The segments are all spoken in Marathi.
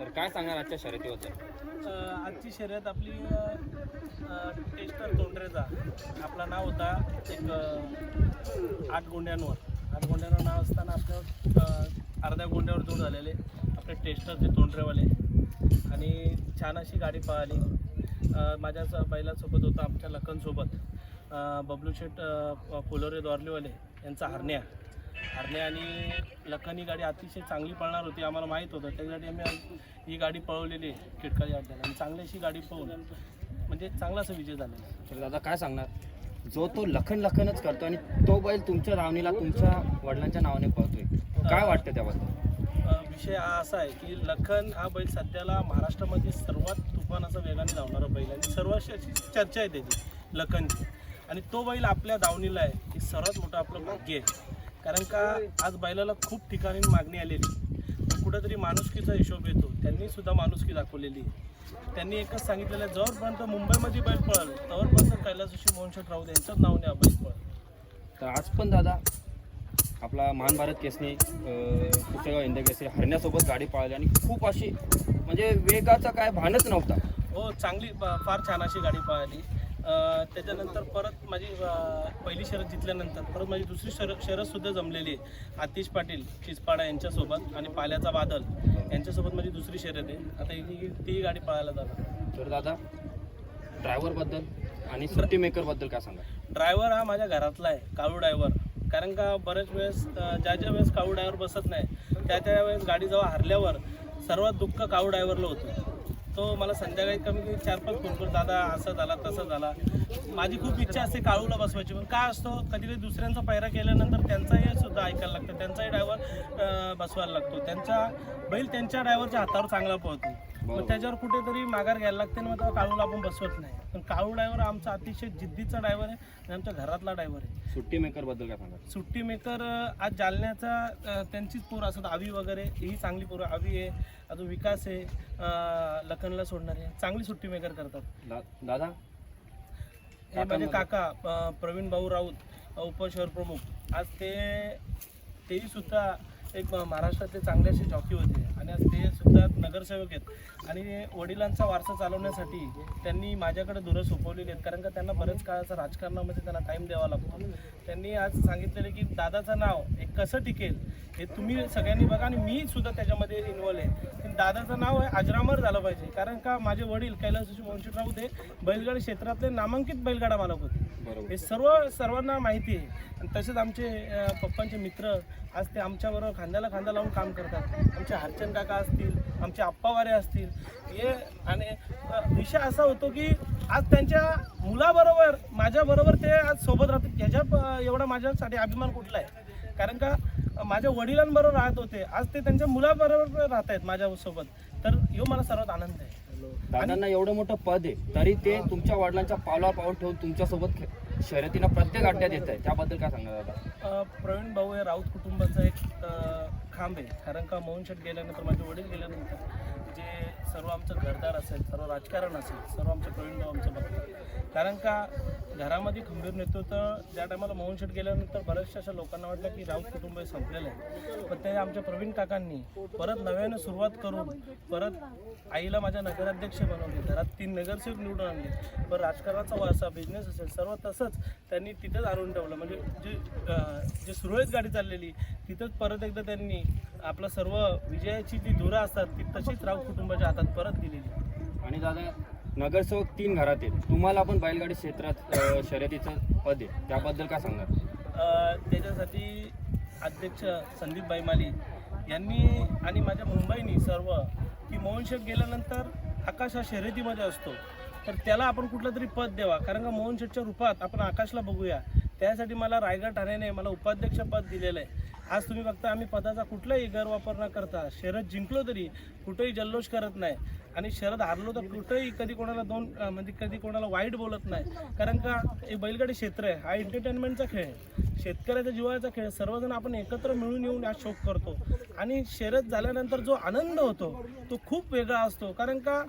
तर काय सांगणार आजच्या शर्यतीबद्दल? आजची शर्यत आपली टेस्टर तोंडरेचा आपला नाव होता एक अ, आठ गोंड्यांवर. आठ गोंड्यांवर नाव असताना आपलं अ, अर्ध्या गोंड्यावर जोड झालेले आपले टेस्टर ते तोंडरेवाले. आणि छान अशी गाडी पळाली. अ, माझ्या स- बैलासोबत होता आमच्या लखनसोबत. अ, बबलू शेठ अ, फुलोरे द्वारलेवाले यांचा हरण्या. हरणे आणि लखन ही गाडी अतिशय चांगली पळणार होती आम्हाला माहीत होतं. त्यासाठी आम्ही ही गाडी पळवलेली आहे अड्ड्याला आणि चांगली अशी गाडी पळवून म्हणजे चांगला असा विजय झालेला. तर दादा काय सांगणार? जो तो लखन लखनच करतो आणि तो बैल तुमच्या धावणीला तुमच्या वडिलांच्या नावाने पळतोय. काय वाटतं त्याबद्दल? अ, विषय हा असा आहे की लखन हा बैल सध्याला महाराष्ट्रामध्ये सर्वात तुफान असा वेगाने धावणारा बैल आहे. आणि सर्वांशी अशी चर्चा आहे त्याची लखनची. आणि तो बैल आपल्या दावणीला आहे हे सर्वात मोठं आपलं भाग्य आहे. कारण का आज बैलाला खूप ठिकाणी मागणी आलेली. कुठेतरी माणुसकीचा हिशोब येतो. त्यांनी सुद्धा माणुसकी दाखवलेली त्यांनी एकच सांगितलेलं आहे जोपर्यंत मुंबईमध्ये बैल पळल तोपर्यंत कैलासशी मोहन शेठ राऊत यांच्याच नावाने हा बैल पळल. तर आज पण दादा आपला महान भारत केसने पुस्तगाव इंद केसरी हरण्यासोबत गाडी पाळली आणि खूप अशी म्हणजे वेगाचा काय भानच नव्हता. हो चांगली फार छान अशी गाडी पळाली. त्याच्यानंतर परत माझी पहिली शर्यत जिंकल्यानंतर परत माझी दुसरी शर्यत शर्यतसुद्धा जमलेली आहे. आतिश पाटील चिचपाडा यांच्यासोबत आणि पाल्याचा बादल यांच्यासोबत माझी दुसरी शर्यत आहे. आता ही ती गाडी पळायला जाणार. तर दादा ड्रायव्हरबद्दल आणि सुट्टी मेकरबद्दल काय सांगा ड्रायव्हर हा माझ्या घरातला आहे काळू ड्रायव्हर कारण का बऱ्याच वेळेस ज्या ज्या वेळेस काळू ड्रायव्हर बसत नाही त्या त्या वेळेस गाडी जेव्हा हरल्यावर सर्वात दुःख काळू ड्रायव्हरला होतं. तो मला संध्याकाळी कमी कमी चार पाच फोन करतो दादा असं झाला तसं झाला. माझी खूप इच्छा असते काळूला बसवायची पण काय असतो? कधी कधी दुसऱ्यांचा पायरा केल्यानंतर त्यांचाही सुद्धा ऐकायला लागतं. त्यांचाही ड्रायव्हर बसवायला लागतो. त्यांचा बैल त्यांच्या ड्रायव्हरच्या हातावर चांगला पळतो मग त्याच्यावर कुठेतरी माघार घ्यायला लागते आणि मग तेव्हा काळूला आपण बसवत नाही. पण काळू ड्रायव्हर आमचा अतिशय जिद्दीचा ड्रायव्हर आहे आणि आमच्या घरातला ड्रायव्हर आहे. सुट्टी मेकरबद्दल काय सांगा सुट्टी मेकर आज जालन्याचा त्यांचीच पोरं असतात आवी वगैरे ही चांगली पोरं आवी आहे अजून विकास आहे अ, लखनला सोडणारे चांगली सुट्टी मेकर करतात. दा दादा? हे माझे काका अ, प्रवीण भाऊ राऊत उपशहर प्रमुख. आज ते तेही सुद्धा एक महाराष्ट्रातले चांगले असे जॉकी होते. आणि आज ते सुद्धा नगरसेवक आहेत. आणि वडिलांचा वारसा चालवण्यासाठी त्यांनी माझ्याकडे धुरं सोपवलेली आहेत. कारण का त्यांना बरेच काळाचा राजकारणामध्ये त्यांना टाईम द्यावा लागतो. त्यांनी आज सांगितलेलं की दादाचं नाव हे कसं टिकेल हे तुम्ही सगळ्यांनी बघा आणि मी सुद्धा त्याच्यामध्ये इन्वॉल्व आहे. पण दादाचं नाव आहे अजरामर झालं पाहिजे. कारण का माझे वडील कैलास वंशित राऊत हे बैलगाडी क्षेत्रातले नामांकित बैलगाडा मालक होते. हे सर्व सर्वांना माहिती आहे. आणि तसेच आमचे पप्पांचे मित्र आज ते आमच्याबरोबर खांद्याला खांदा लावून काम करतात. आमचे हरचंद काका असतील आमचे आप्पावारे असतील. हे आणि विषय असा होतो की आज त्यांच्या मुलाबरोबर माझ्याबरोबर ते आज सोबत राहतात. ह्याच्या एवढा माझ्यासाठी अभिमान कुठला आहे? कारण का माझ्या वडिलांबरोबर राहत होते. आज ते त्यांच्या मुलाबरोबर राहत आहेत माझ्यासोबत. तर यो मला सर्वात आनंद आहे. दादांना एवढं मोठं पद आहे तरी ते तुमच्या वडिलांच्या पावला पाऊल ठेवून तुमच्यासोबत शर्यतीनं प्रत्येक अड्ड्यात येत आहे त्याबद्दल काय सांगा दादा? प्रवीण भाऊ हे राऊत कुटुंबाचा एक खांब आहे. कारण का मोहन गेल्यानंतर माझे वडील गेल्यानंतर. जे सर्व आमचं घरदार असेल सर्व राजकारण असेल सर्व आमचं प्रवीण भाऊ आमचं बघतात कारण का घरामध्ये खंबीर नेतृत्व ज्या टायमाला मौनशेट गेल्यानंतर बऱ्याचशा अशा लोकांना वाटलं की राऊत कुटुंब हे संपलेलं आहे. पण ते आमच्या प्रवीण काकांनी परत नव्यानं सुरुवात करून परत आईला माझ्या नगराध्यक्ष बनवले घरात तीन नगरसेवक निवडून आणले. पण राजकारणाचा वारसा बिझनेस असेल सर्व तसंच त्यांनी तिथंच आणून ठेवलं. म्हणजे जे जे सुरळीत गाडी चाललेली तिथंच परत एकदा त्यांनी आपलं सर्व विजयाची जी धुरा असतात ती तशीच राऊत कुटुंबाच्या हातात परत दिलेली. आणि दादा नगरसेवक तीन घरात आहेत. तुम्हाला पण बैलगाडी क्षेत्रात अं, शर्यतीचं पद आहे. त्याबद्दल काय सांगा अं, त्याच्यासाठी अध्यक्ष संदीप बैमाली यांनी आणि माझ्या मुंबईनी सर्व की मोहन शेठ गेल्यानंतर आकाश हा शर्यतीमध्ये असतो. तर त्याला आपण कुठलं तरी पद द्यावा. कारण का मोहन शेठच्या रूपात आपण आकाशला बघूया. त्यासाठी मला रायगड ठाण्याने मला उपाध्यक्ष पद दिलेलं आहे. आज तुम्ही बघता आम्ही पदाचा कुठलाही गैरवापर न करता शरद जिंकलो तरी कुठेही जल्लोष करत नाही. आणि शरद हारलो तर कुठेही कधी कोणाला दोन म्हणजे कधी कोणाला वाईट बोलत नाही. कारण का हे बैलगाडी क्षेत्र आहे. हा एंटरटेनमेंटचा खेळ आहे. शेतकऱ्याचा जीवाचा खेळ सर्वजण आपण एकत्र मिळून येऊन हा शोक करतो. आणि शरद झाल्यानंतर जो आनंद होतो तो खूप वेगळा असतो. कारण का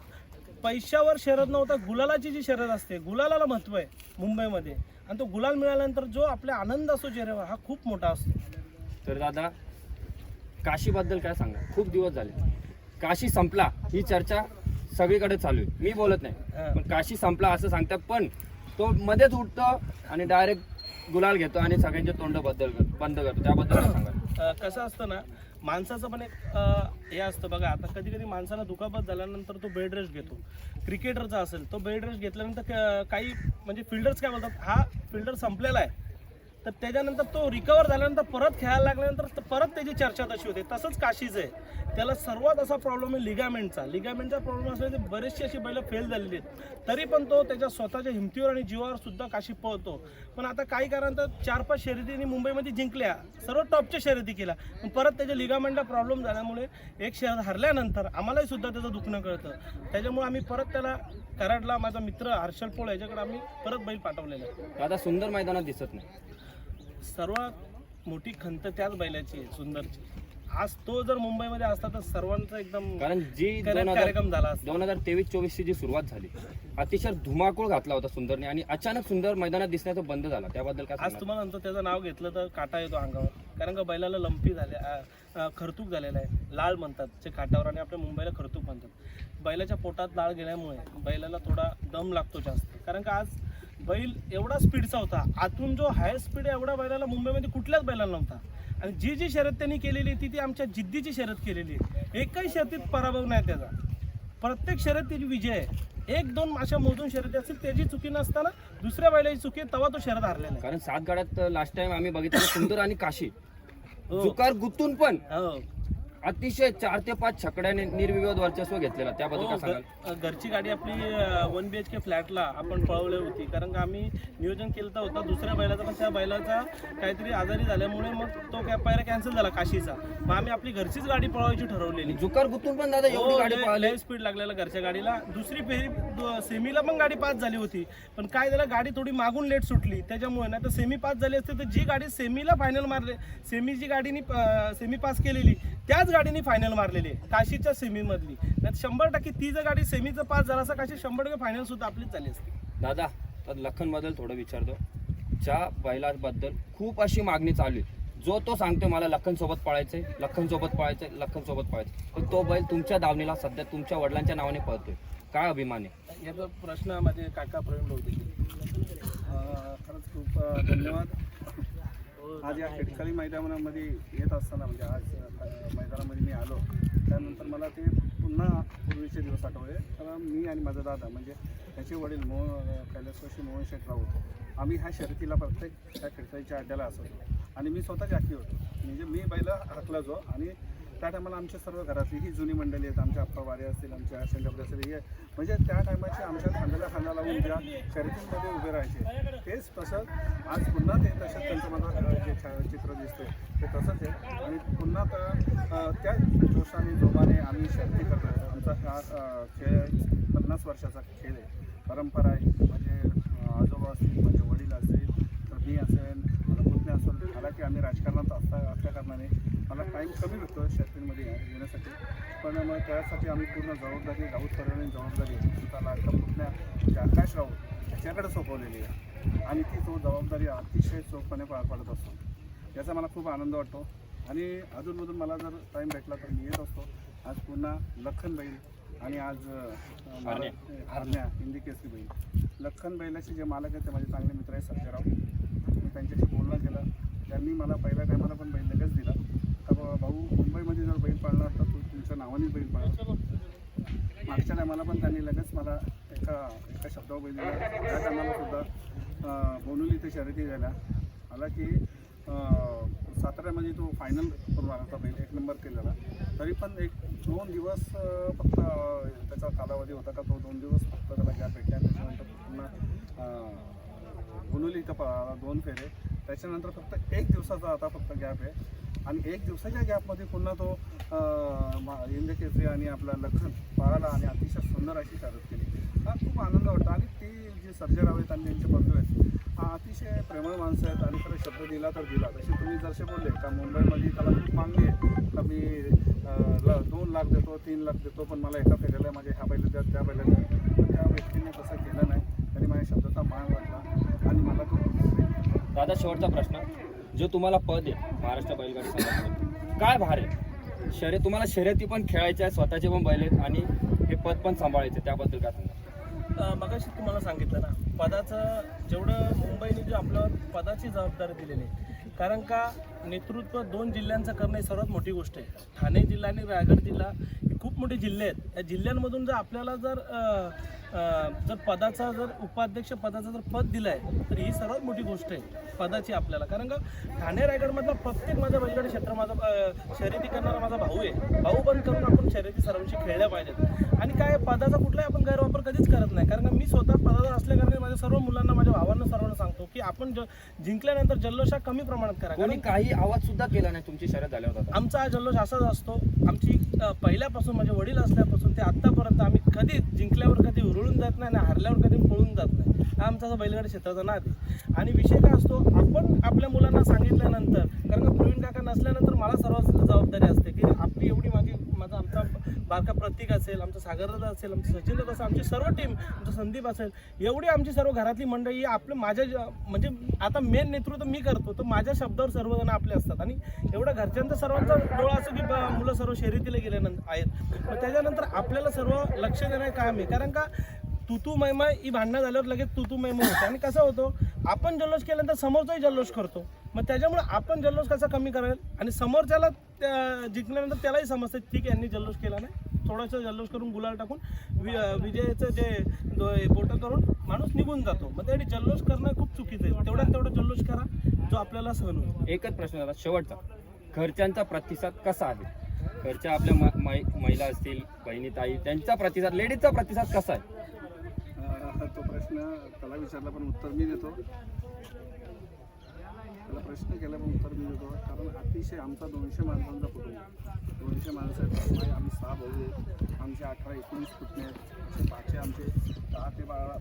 पैशावर शरद नव्हता गुलालाची जी शरद असते गुलालाला महत्त्व आहे मुंबईमध्ये. आणि तो गुलाल मिळाल्यानंतर जो आपला आनंद असतो चेहऱ्यावर हा खूप मोठा असतो. तर दादा काशीबद्दल काय सांगा? खूप दिवस झाले. काशी संपला ही चर्चा सगळीकडे चालू आहे. मी बोलत नाही. पण काशी संपला असं सांगतात पण तो मध्येच उठतो आणि डायरेक्ट गुलाल घेतो आणि सगळ्यांचे तोंडबद्दल बंद करतो. त्याबद्दल सांगा कसं असतं ना माणसाचं पण एक हे असतं बघा आता कधी कधी माणसाला दुखापत झाल्यानंतर तो बेड रेस्ट घेतो. क्रिकेटरचा असेल तो बेड रेस्ट घेतल्यानंतर काही म्हणजे फिल्डर्स काय बोलतात हा फिल्डर संपलेला आहे. तर त्याच्यानंतर तो रिकवर झाल्यानंतर परत खेळायला लागल्यानंतर परत त्याची चर्चा तशी होते. तसंच काशीचं आहे. त्याला सर्वात असा प्रॉब्लेम आहे लिगामेंटचा लिगामेंटचा प्रॉब्लेम असल्याने बरेचशी अशी बैलं फेल झालेली आहेत. तरी पण तो त्याच्या स्वतःच्या हिमतीवर आणि जीवावर सुद्धा काशी पळतो. पण आता काही कारणानं चार पाच शर्यतींनी मुंबईमध्ये जिंकल्या. सर्व टॉपच्या शर्यती केल्या. पण परत त्याच्या लिगामेंटला प्रॉब्लेम झाल्यामुळे एक शहर हरल्यानंतर आम्हालाही सुद्धा त्याचं दुखणं कळतं. त्याच्यामुळे आम्ही परत त्याला कराडला माझा मित्र हर्षल पोळ याच्याकडे आम्ही परत बैल पाठवलेला आहे. दादा सुंदर मैदानात दिसत नाही. सर्वात मोठी खंत त्याच बैलाची आहे सुंदरची. आज तो जर मुंबईमध्ये असता तर सर्वांचा एकदम कारण जी करत दोन हजार कार्यक्रम झाला असता. दोन हजार तेवीस चोवीसची जी सुरुवात झाली अतिशय धुमाकूळ घातला होता सुंदरने आणि अचानक सुंदर मैदानात दिसण्याचं बंद झाला. त्याबद्दल काय आज? तुम्हाला नंतर त्याचं नाव घेतलं तर काटा येतो अंगावर. कारण का बैलाला लंपी झाले अ, अ, खरतूक झालेला आहे. लाळ म्हणतात जे काटावर आणि आपल्या मुंबईला खरतूक म्हणतात. बैलाच्या पोटात लाळ गेल्यामुळे बैलाला थोडा दम लागतो जास्त. कारण का आज बैल एवढा स्पीडचा होता. आतून जो हाय स्पीड आहे एवढा बैलाला मुंबईमध्ये कुठल्याच बैलाला नव्हता. आणि जी जी शर्यत त्यांनी केलेली ती ती आमच्या जिद्दीची शर्यत केलेली आहे. एकही शर्यतीत पराभव नाही त्याचा. प्रत्येक शर्यतीत विजय आहे. एक दोन अशा मोजून शर्यती असतील त्याची चुकी नसताना दुसऱ्या बैलाची चुकी आहे, तेव्हा तो शर्यत हारलेला आहे. कारण सात गाड्यात लास्ट टाइम आम्ही बघितलं सुंदर आणि काशी. हो. जुकार गुंतून पण. हो. अतिशय चार ते पाच छकड्याने निर्विवाद वर्चस्व घेतलेला त्याबद्दल हो, काय सांगाल? घरची गाडी आपली वन बी एच के फ्लॅटला आपण पळवली होती. कारण का आम्ही नियोजन केलं तर होता दुसऱ्या बैलाचा पण त्या बैलाचा काहीतरी आजारी झाल्यामुळे मग तो काय पायरा कॅन्सल झाला काशीचा. मग आम्ही आपली घरचीच गाडी पळवायची ठरवलेली. जुकार गुंतून पण दादा एवढी गाडी पळाली. स्पीड लागलेला घरच्या गाडीला. दुसरी फेरी दु- सेमीला पण गाडी पास झाली होती. पण काय झालं गाडी थोडी मागून लेट सुटली. त्याच्यामुळे नाही तर सेमी पास झाली असते तर जी गाडी सेमीला फायनल मारले सेमी जी गाडीनी सेमी पास केलेली त्याच गाडीनी फायनल मारलेली आहे काशीच्या सेमीमधली नाही शंभर टक्के ती जर गाडी सेमीचं पास झाला असं काशी शंभर टक्के फायनल सुद्धा आपलीच झाली असती. दादा तर लखनबद्दल थोडं विचारतो. ज्या बैलाबद्दल खूप अशी मागणी चालू आहे. जो तो सांगतोय मला लखन सोबत पळायचंय लखन सोबत पळायचंय लखन सोबत पळायचं पण तो बैल तुमच्या दावणीला सध्या तुमच्या वडिलांच्या नावाने पळतोय. काय अभिमान आहे? याचा प्रश्न माझे काका प्रवीण होते खरंच खूप धन्यवाद. आज या खिडकाळी मैदानामध्ये येत असताना म्हणजे आज मैदानामध्ये मी आलो. त्यानंतर मला ते पुन्हा पूर्वीचे दिवस आठवले. तर मी आणि माझा दादा म्हणजे त्याचे वडील मोहन कैलासवाशी मोहन शेठ राऊत आम्ही ह्या शर्यतीला प्रत्येक त्या खिडकाळीच्या अड्ड्याला असतो आणि मी स्वतः जाकी होतो. म्हणजे मी बैला जो आणि त्या टायमाला आमच्या सर्व घरातली ही जुनी मंडळी आहेत आमच्या आप्पा वारे असतील आमच्या शेंडपडे असतील हे म्हणजे त्या टायमाचे आमच्या खांद्याला खांदा लावून ज्या शर्यतींमध्ये उभे राहायचे तेच तसं आज पुन्हा ते तसंच त्यांचं मला जे छायाचित्र दिसते ते तसंच आहे. आणि पुन्हा त्या त्या जोशाने जोमाने आम्ही शर्यती करतो आमचा हा खेळ पन्नास वर्षाचा खेळ आहे. परंपरा आहे. म्हणजे आजोबा असतील म्हणजे वडील असतील तर मी असेल असेल मला की आम्ही राजकारणात असता असल्या कारणाने मला टाईम कमी भेटतो शर्यतींमध्ये येण्यासाठी पण मग त्यासाठी आम्ही पूर्ण जबाबदारी राऊत परिवाराने जबाबदारी पुतण्या म्हणजे आकाश राऊत याच्याकडे सोपवलेली आहे. आणि ती तो जबाबदारी अतिशय चोखपणे पार पाडत असतो. याचा मला खूप आनंद वाटतो. आणि अधूनमधून मला जर टाईम भेटला तर मी येत असतो. आज पुन्हा लखन बैल आणि आज हरण्या. हिंदी केसरी बैल लखन बैलाचे जे मालक आहेत ते माझे चांगले मित्र आहेत सर्जेराव मी त्यांच्याशी बोलणं केलं. त्यांनी मला पहिल्या टायमाला पण बैल लगेच दिला. तर बा- भाऊ मुंबईमध्ये जर बैल पाळणार तर तू तुमच्या नावानेच बैल पाळणार. मागच्या टायमाला पण त्यांनी लगेच मला एका एका शब्दावर बैल दिला त्या टायमाला सुद्धा बोनुली इथे शर्यती झाल्या. मला की साताऱ्यामध्ये तो फायनल करून आला होता बैल एक नंबर केलेला. तरी पण एक दोन दिवस फक्त त्याचा कालावधी होता का तो दोन दिवस फक्त त्याला गॅप भेटला. त्याच्यानंतर पुन्हा अं, बोनुली इथं दोन फेरे त्याच्यानंतर फक्त एक दिवसाचा आता फक्त गॅप आहे. आणि एक दिवसाच्या गॅपमध्ये पुन्हा तो मा- इंद्र केसरी आणि आपला लखन पळाला आणि अतिशय सुंदर अशी शर्यत केली. हा खूप आनंद वाटतो. आणि ती जी सर्जेराव आहेत आणि त्यांचे बंधू आहेत हा अतिशय प्रेमळ माणसं आहेत. आणि खरं शब्द दिला तर दिला. तसे तुम्ही जसे बोलले का मुंबईमध्ये त्याला खूप मागणी आहे का मी ल- दोन लाख देतो तीन लाख देतो पण मला एका फेऱ्याला माझ्या ह्या बैला द्या त्या बैला द्या त्या व्यक्तीने तसं केलं नाही त्यांनी माझ्या शब्दाचा मान वाटला आणि मला आता शेवटचा प्रश्न. जो तुम्हाला पद आहे महाराष्ट्र बैलगाडी काय भार आहे? शर्यत तुम्हाला शर्यती पण खेळायच्या आहे स्वतःचे पण बैल आहेत आणि हे पद पण सांभाळायचे त्याबद्दल काय सांगा मग मगाशी तुम्हाला सांगितलं ना पदाचं जेवढं मुंबईने जे आपलं पदाची जबाबदारी दिलेली आहे कारण का नेतृत्व दोन जिल्ह्यांचं करणं ही सर्वात मोठी गोष्ट आहे. ठाणे जिल्हा आणि रायगड जिल्हा खूप मोठे जिल्हे आहेत. या जिल्ह्यांमधून जर आपल्याला जर जर पदाचा जर उपाध्यक्ष पदाचं जर पद दिलं आहे तर ही सर्वात मोठी गोष्ट आहे पदाची आपल्याला. कारण का ठाणे रायगडमधला प्रत्येक माझा बैलगाडी क्षेत्र माझा शर्यती करणारा माझा भाऊ आहे. भाऊ बंद करून आपण शर्यती सर्वांशी खेळल्या पाहिजेत. आणि काय पदाचा कुठलाही आपण गैरवापर कधीच करत नाही. कारण मी स्वतः पदाचा असल्याकारणे माझ्या सर्व मुलांना माझ्या भावांना सर्वांना सांगतो की आपण ज- जिंकल्यानंतर जल्लोष कमी प्रमाणात करा. कारण काही आवाज सुद्धा केला नाही तुमची शर्यत झाल्यावर आता आमचा हा जल्लोष असाच असतो. आमची पहिल्यापासून माझे वडील असल्यापासून ते आत्तापर्यंत आम्ही कधी जिंकल्यावर कधी उरळून जात नाही आणि हारल्यावर कधी पळून जात नाही. हा आमचा बैलगाडी क्षेत्राचा नाद आहे. आणि विषय काय असतो आपण आपल्या मुलांना सांगितल्यानंतर कारण प्रवीण काका नसल्यानंतर मला सर्व जबाबदारी असते की आपली एवढी माझी माझा आमचा बारका प्रतीक असेल आमचं सागरदा असेल आमचं सचिन असेल आमची सर्व टीम आमचं संदीप असेल एवढी आमची सर्व घरातली मंडळी ही आपलं माझ्या ज- म्हणजे आता मेन नेतृत्व मी करतो तर माझ्या शब्दावर सर्वजण आपले असतात. आणि एवढं घरच्यांचा सर्वांचा डोळा असं की ब- मुलं सर्व शर्यतीला गेल्यानंतर आहेत. मग त्याच्यानंतर आपल्याला सर्व लक्ष देणं काम आहे. कारण का तुतू मैमा ही भांडणं झाल्यावर लगेच तुतू मैमा होतं. आणि कसं होतो आपण जल्लोष केल्यानंतर समोरचाही जल्लोष करतो. मग त्याच्यामुळे आपण जल्लोष कसा कमी करेल? आणि समोरच्याला त्या- जिंकल्यानंतर त्यालाही समजतं ठीक आहे यांनी जल्लोष केला नाही. थोडंसं जल्लोष करून गुलाल टाकून वि विजयाचं जे दो- बोटं करून माणूस निघून जातो. मग त्यासाठी जल्लोष करणं खूप चुकीचं आहे. तेवढ्यात तेवढा जल्लोष करा जो आपल्याला सहन होईल. एकच प्रश्न झाला शेवटचा. घरच्यांचा प्रतिसाद कसा आहे? घरच्या आपल्या महिला असतील बहिणी ताई त्यांचा प्रतिसाद लेडीजचा प्रतिसाद कसा आहे? तो प्रश्न त्याला विचारला पण उत्तर मी देतो. त्याला प्रश्न केल्यामुळे उत्तर मी देतो कारण अतिशय आमचा दोनशे माणसांचा कुटुंब दोनशे माणसं आहेत आम्ही सहा भाऊ आहेत आमचे अठरा एकोणीस पुतणे आहेत. पाचशे आमचे दहा ते बारा